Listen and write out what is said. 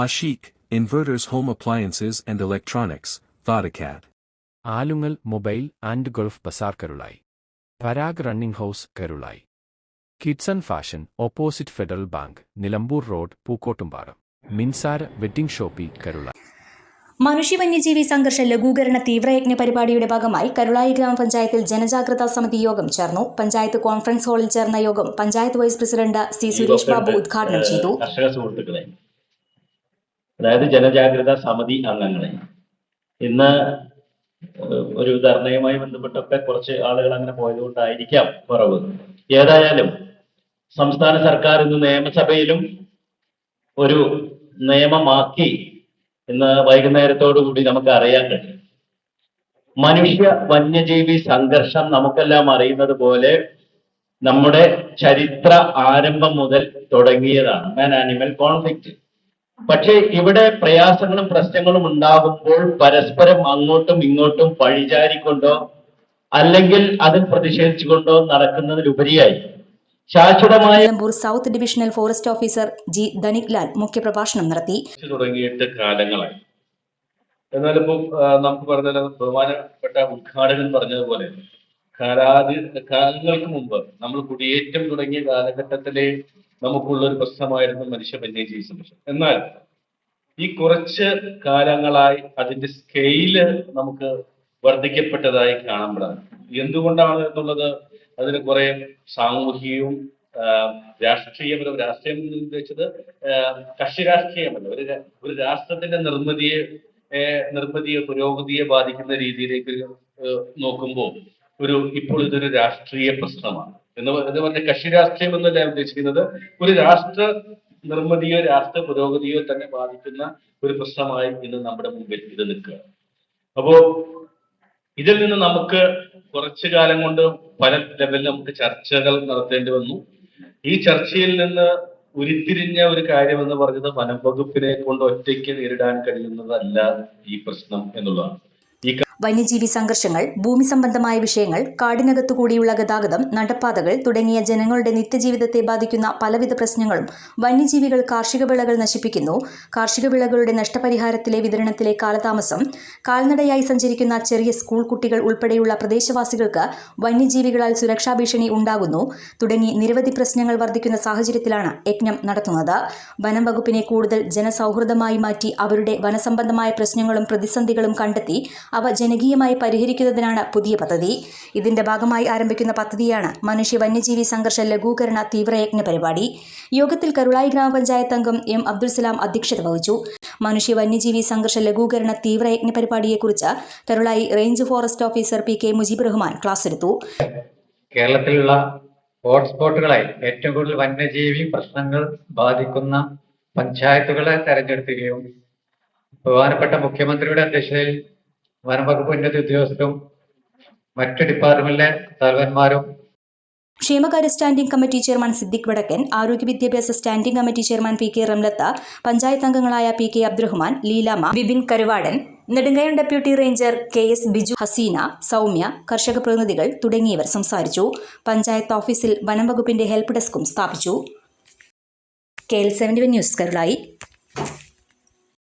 Ashik, Inverters home appliances and electronics Vodacad. Aalungal mobile and Gulf bazaar Karulai. Parag running house Karulai. കിഡ്സൺ fashion opposite Federal Bank Nilambur road Pookkottumpadam Minsara wedding shoppe Karulai. മനുഷ്യ വന്യജീവി സംഘർഷ ലഘൂകരണ തീവ്രയജ്ഞ പരിപാടിയുടെ ഭാഗമായി കരുളായി ഗ്രാമപഞ്ചായത്തിൽ ജനജാഗ്രതാ സമിതി യോഗം ചേർന്നു. പഞ്ചായത്ത് കോൺഫറൻസ് ഹാളിൽ ചേർന്ന യോഗം panchayat vice president C Suresh Babu ഉദ്ഘാടനം ചെയ്തു. അതായത് ജനജാഗ്രത സമിതി അംഗങ്ങളെ. ഇന്ന് ഒരു ധർണയുമായി ബന്ധപ്പെട്ടൊക്കെ കുറച്ച് ആളുകൾ അങ്ങനെ പോയതുകൊണ്ടായിരിക്കാം കുറവ്. ഏതായാലും സംസ്ഥാന സർക്കാർ ഇന്ന് നിയമസഭയിലും ഒരു നിയമമാക്കി ഇന്ന് വൈകുന്നേരത്തോടു കൂടി നമുക്ക് അറിയാൻ കഴിയും. മനുഷ്യ വന്യജീവി സംഘർഷം നമുക്കെല്ലാം അറിയുന്നത് പോലെ നമ്മുടെ ചരിത്ര ആരംഭം മുതൽ തുടങ്ങിയതാണ്. മാൻ ആനിമൽ കോൺഫ്ലിക്റ്റ് പക്ഷേ ഇവിടെ പ്രയാസങ്ങളും പ്രശ്നങ്ങളും ഉണ്ടാകുമ്പോൾ പരസ്പരം അങ്ങോട്ടും ഇങ്ങോട്ടും പഴിചാരിക്കൊണ്ടോ അല്ലെങ്കിൽ അതിൽ പ്രതിഷേധിച്ചുകൊണ്ടോ നടക്കുന്നതിലുപരിയായി. ശാശ്വതമായ south divisional forest officer G Dhanik Lal മുഖ്യപ്രഭാഷണം നടത്തി. തുടങ്ങിയിട്ട് കാലങ്ങളായി. എന്നാലിപ്പോ ആ, നമുക്ക് പറഞ്ഞാൽ ബഹുമാനപ്പെട്ട ഉദ്ഘാടകൻ പറഞ്ഞതുപോലെ കാലാതി കാലങ്ങൾക്ക് മുമ്പ് നമ്മൾ കുടിയേറ്റം തുടങ്ങിയ കാലഘട്ടത്തിലെ നമുക്കുള്ള ഒരു പ്രശ്നമായിരുന്നു മനുഷ്യ വന്യജീവി സംരക്ഷണം എന്നാൽ ഈ കുറച്ച് കാലങ്ങളായി അതിന്റെ സ്കെയിൽ നമുക്ക് വർദ്ധിക്കപ്പെട്ടതായി കാണപ്പെടാം എന്തുകൊണ്ടാണ് എന്നുള്ളത്? അതിന് കുറെ സാമൂഹികവും രാഷ്ട്രീയപരം രാഷ്ട്രീയം എന്ന് ഉദ്ദേശിച്ചത് കക്ഷി രാഷ്ട്രീയമല്ല. ഒരു ഒരു രാഷ്ട്രത്തിന്റെ നിർമ്മിതിയെ നിർമ്മിതിയെ പുരോഗതിയെ ബാധിക്കുന്ന രീതിയിലേക്ക് നോക്കുമ്പോൾ ഒരു ഇപ്പോൾ ഇതൊരു രാഷ്ട്രീയ പ്രശ്നമാണ്. എന്ന് എന്ന് പറഞ്ഞ കക്ഷി രാഷ്ട്രീയം എന്നല്ല ഉദ്ദേശിക്കുന്നത്. ഒരു രാഷ്ട്ര നിർമ്മിതിയോ രാഷ്ട്ര പുരോഗതിയോ തന്നെ ബാധിക്കുന്ന ഒരു പ്രശ്നമായി ഇന്ന് നമ്മുടെ മുമ്പിൽ ഇത് നിൽക്കുക അപ്പോ ഇതിൽ നിന്ന് നമുക്ക് കുറച്ചു കാലം കൊണ്ട് പല ലെവലിൽ നമുക്ക് ചർച്ചകൾ നടത്തേണ്ടി വന്നു. ഈ ചർച്ചയിൽ നിന്ന് ഉരുത്തിരിഞ്ഞ ഒരു കാര്യം എന്ന് പറഞ്ഞത് വനം വകുപ്പിനെ കൊണ്ട് ഒറ്റയ്ക്ക് നേരിടാൻ കഴിയുന്നതല്ല ഈ പ്രശ്നം എന്നുള്ളതാണ്. വന്യജീവി സംഘർഷങ്ങൾ ഭൂമി സംബന്ധമായ വിഷയങ്ങൾ കാടിനകത്തു കൂടിയുള്ള ഗതാഗതം നടപ്പാതകൾ തുടങ്ങിയ ജനങ്ങളുടെ നിത്യജീവിതത്തെ ബാധിക്കുന്ന പലവിധ പ്രശ്നങ്ങളും വന്യജീവികൾ കാർഷിക വിളകൾ നശിപ്പിക്കുന്നു. കാർഷിക വിളകളുടെ നഷ്ടപരിഹാരത്തിലെ വിതരണത്തിലെ കാലതാമസം കാൽനടയായി സഞ്ചരിക്കുന്ന ചെറിയ സ്കൂൾ കുട്ടികൾ ഉൾപ്പെടെയുള്ള പ്രദേശവാസികൾക്ക് വന്യജീവികളാൽ സുരക്ഷാ ഭീഷണി ഉണ്ടാകുന്നു. തുടങ്ങി നിരവധി പ്രശ്നങ്ങൾ വർദ്ധിക്കുന്ന സാഹചര്യത്തിലാണ് യജ്ഞം നടത്തുന്നത്. വനം വകുപ്പിനെ കൂടുതൽ ജനസൗഹൃദമായി മാറ്റി അവരുടെ വനസംബന്ധമായ പ്രശ്നങ്ങളും പ്രതിസന്ധികളും കണ്ടെത്തി അവ ജനകീയമായി പരിഹരിക്കുന്നതിനാണ് പുതിയ പദ്ധതി. ഇതിന്റെ ഭാഗമായി ആരംഭിക്കുന്ന പദ്ധതിയാണ് മനുഷ്യ വന്യജീവി സംഘർഷ ലഘൂകരണ തീവ്രയജ്ഞ പരിപാടി. യോഗത്തിൽ കരുളായി ഗ്രാമപഞ്ചായത്ത് അംഗം എം അബ്ദുൽ സലാം അധ്യക്ഷത വഹിച്ചു. മനുഷ്യ വന്യജീവി സംഘർഷ ലഘൂകരണ തീവ്രയജ്ഞ പരിപാടിയെക്കുറിച്ച് Karulai range forest officer P K Mujeeb Rahman class എടുത്തു. കേരളത്തിലുള്ള ഹോട്ട്സ്പോട്ടുകളായി ഏറ്റവും കൂടുതൽ വന്യജീവി പ്രശ്നങ്ങൾ ബാധിക്കുന്ന പഞ്ചായത്തുകളെ തെരഞ്ഞെടുക്കുകയും ബഹുമാനപ്പെട്ട മുഖ്യമന്ത്രിയുടെ അധ്യക്ഷതയിൽ വനംവകുപ്പ് ഉന്നത ഉദ്യോഗസ്ഥരും മറ്റ് ഡിപ്പാർട്ട്മെന്റിലെ തലവന്മാരും ക്ഷേമകാര്യ standing committee chairman Siddique Vadakkan ആരോഗ്യ വിദ്യാഭ്യാസ standing committee chairman P K Ramlath panchayat അംഗങ്ങളായ P K Abdurahman Leelamma Bibin Karuvadan Nedumkayam deputy ranger K S Biju Haseena Soumya കർഷക പ്രതിനിധികൾ തുടങ്ങിയവർ സംസാരിച്ചു. പഞ്ചായത്ത് ഓഫീസിൽ വനംവകുപ്പിന്റെ ഹെൽപ്പ് ഡെസ്കും സ്ഥാപിച്ചു. K L seventy news Karulai.